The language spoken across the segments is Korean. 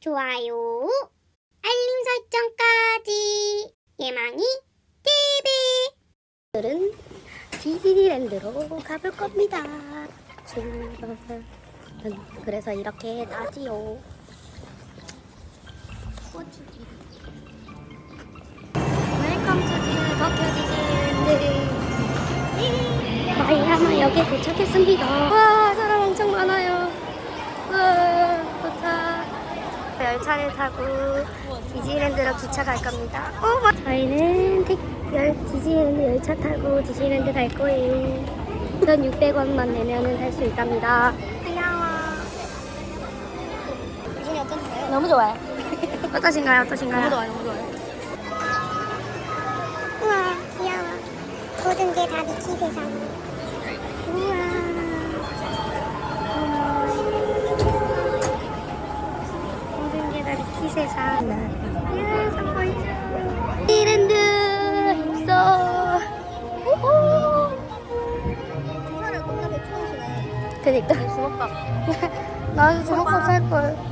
좋아요, 알림 설정까지. 예망이 TV. 오늘은 디즈니랜드로 가볼 겁니다. 그래서 이렇게 나지요. 웰컴 투 도쿄 디즈니랜드. 마이야마 역에 도착했습니다. 와 사람 엄청 많아요. 와 도착. 열차를 타고 디즈니랜드로 기차 갈 겁니다. 어, 마- 저희는 택, 열, 디즈니랜드 열차 타고 디즈니랜드 갈 거예요. 1,600원만 내면은 갈수 있답니다. 기분이 어떤가요? 너무 좋아요. 어떠신가요? 어떠신가요? 너무 좋아요, 너무 좋아요. 우와, 귀여워. 모든 게 다 미키 세상. 우와. 선보이죠. 디랜드 입소. 추우시네. 그니까. 주먹밥. 나도 주먹밥 살걸.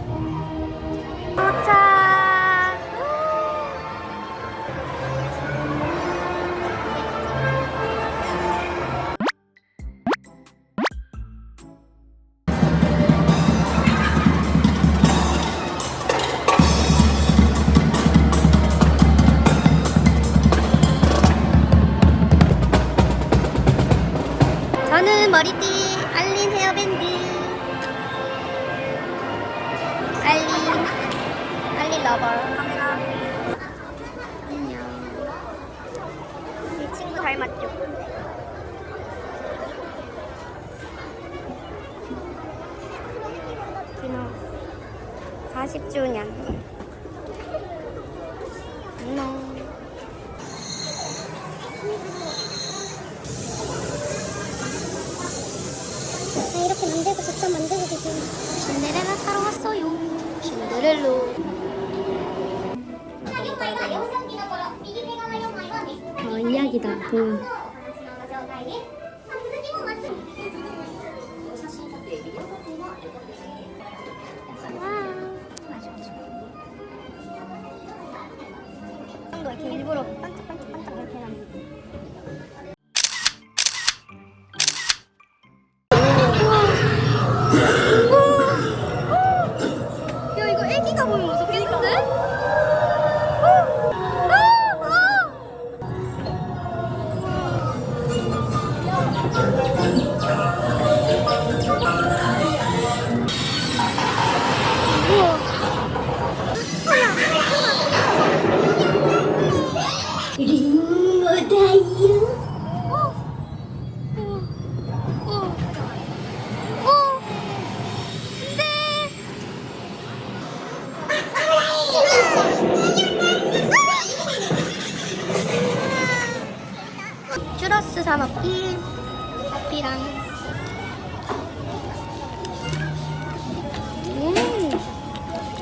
알린 러 어, 이야기다. 동. 도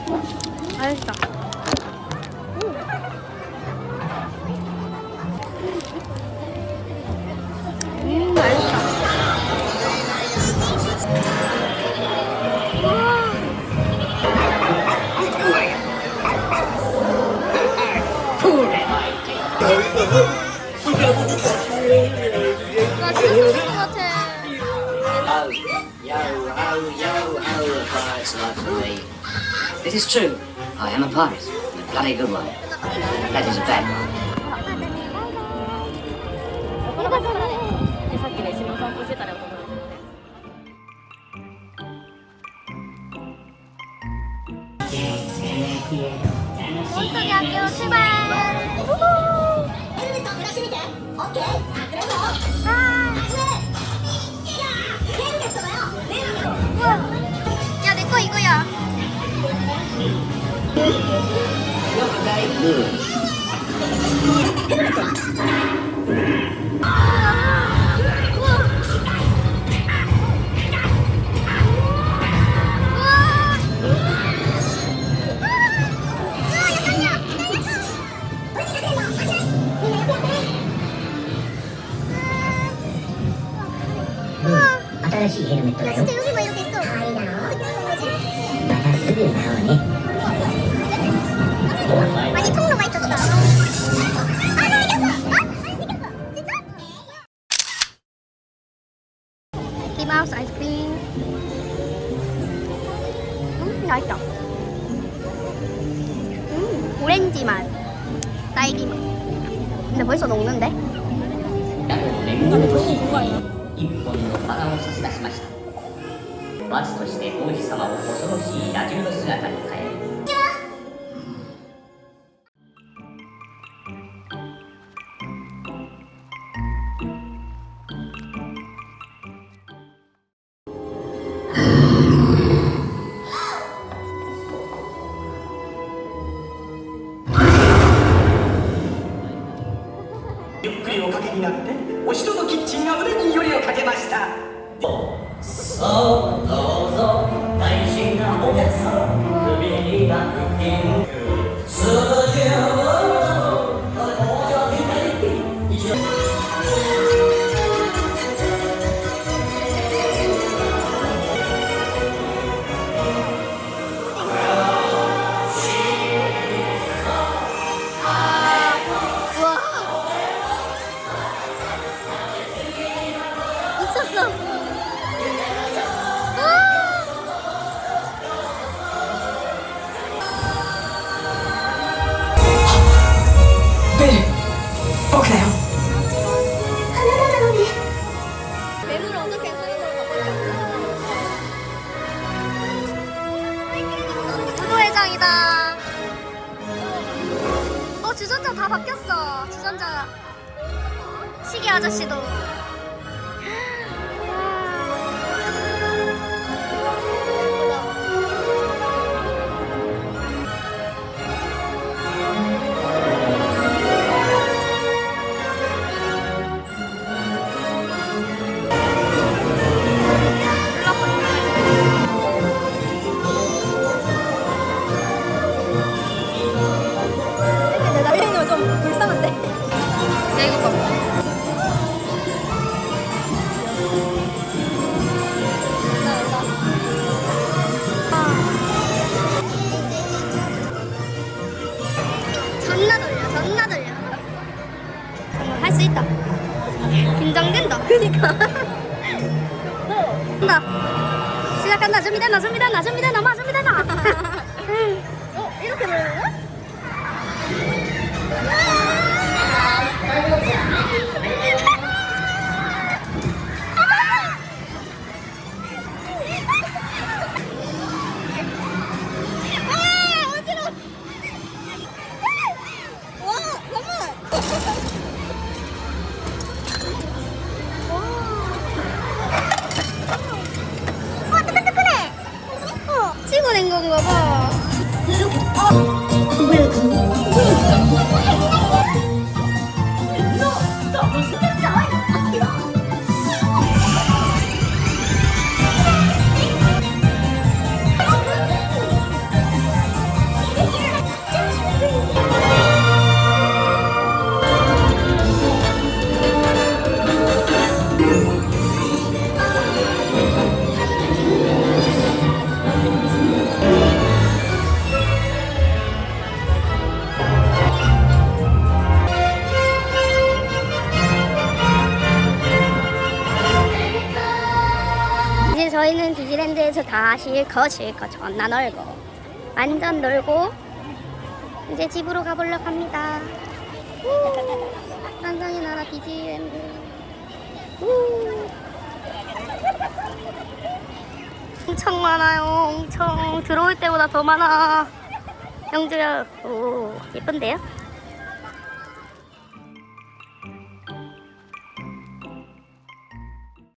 맛있다 음 맛있다 와나 진짜 좋은 것 같아 Oh, yo, ho, yo, ho, a pirate's life for me. It is true, I am a pirate, a bloody good one. That is a bad one. 집이 나오니 아니 통로가 있었어 아, 마우스 아이스크림. 네. 음 맛있다. 음 오렌지 맛, 딸기 맛. 근데 벌써 녹는데? 음, 냉동이 좋아요. 입 빨아먹어서 다시 마시다. 罰として王子様を恐ろしい野獣の姿に変える。ゆっくりおかけになってお城のキッチンが腕によりをかけました。そうどうぞ大事なお客さん。首に巻く金 부도회장이다. 어 주전자 다 바뀌었어. 주전자 시계 아저씨도 그니까. 간다 시작한다. 준비됐나? 준비됐나? 준비됐나? 마 준비됐나? 어? 이렇게 되는 거야? 낸 건가 봐. 이 저희는 디즈랜드에서 다 실컷 실컷 존나 놀고 완전 놀고 이제 집으로 가보려고 합니다. 우, 환상의 나라 우. 엄청 많아요. 엄청. 들어올 때보다 더 많아. 영주야. 오 예쁜데요?